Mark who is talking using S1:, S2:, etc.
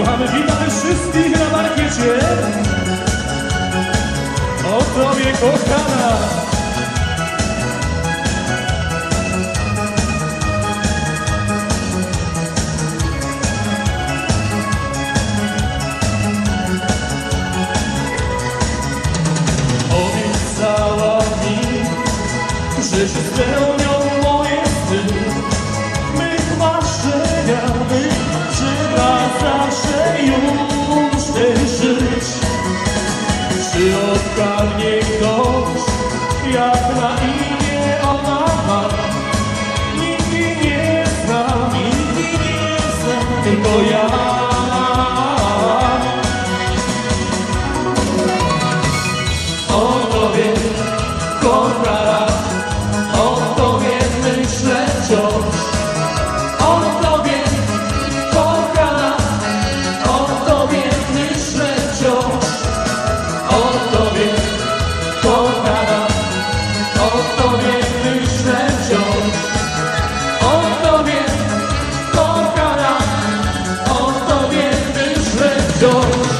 S1: Kochamy, witamy wszystkich na markiecie. O Tobie kochana. Obiecała mi, że się spełnią moje sny. Mych marzenia, mych przybrań żyć Czy odda mnie ktoś Jak na imię ona ma? Nikt nie zna Nikt nie zna Tylko ja Go.